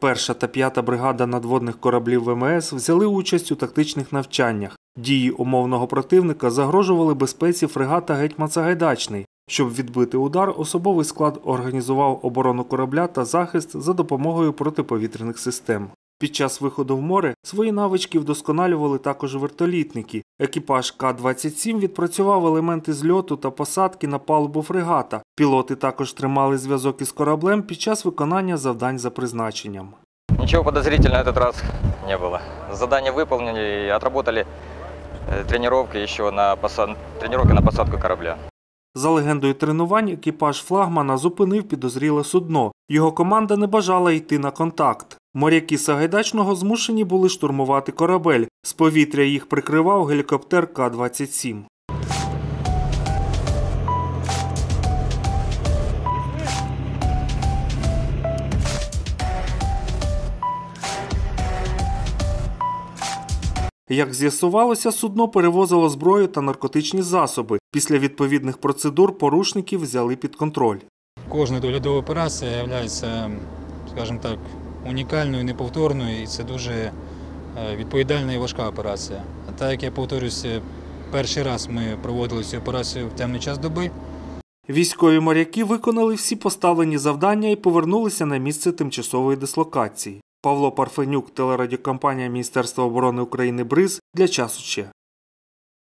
Перша та п'ята бригада надводних кораблів ВМС взяли участь у тактичних навчаннях. Дії умовного противника загрожували безпеці фрегата Гетьман Сагайдачний. Щоб відбити удар, особовий склад організував оборону корабля та захист за допомогою протиповітряних систем. Під час виходу в море свої навички вдосконалювали також вертолітники. Екіпаж К-27 відпрацював елементи зльоту та посадки на палубу фрегата. Пілоти також тримали зв'язок із кораблем під час виконання завдань за призначенням. Ничего подозрительного этот раз не было. Задание выполнили и отработали э, тренировки еще на посад... тренировки на посадку корабля. За легендою тренувань, екіпаж флагмана зупинив підозріле судно. Його команда не бажала йти на контакт. Моряки Сагайдачного змушені були штурмувати корабель. З повітря їх прикривав гелікоптер К-27. Як з'ясувалося, судно перевозило зброю та наркотичні засоби. Після відповідних процедур порушників взяли під контроль. Кожна доглядова операція є, скажімо так, унікальною, неповторною, і це дуже е, відповідальна і важка операція. А так як я повторюся, перший раз ми проводили цю операцію в темний час доби. Військові моряки виконали всі поставлені завдання і повернулися на місце тимчасової дислокації. Павло Парфенюк, телерадіокомпанія Міністерства оборони України БРИЗ для часу ще.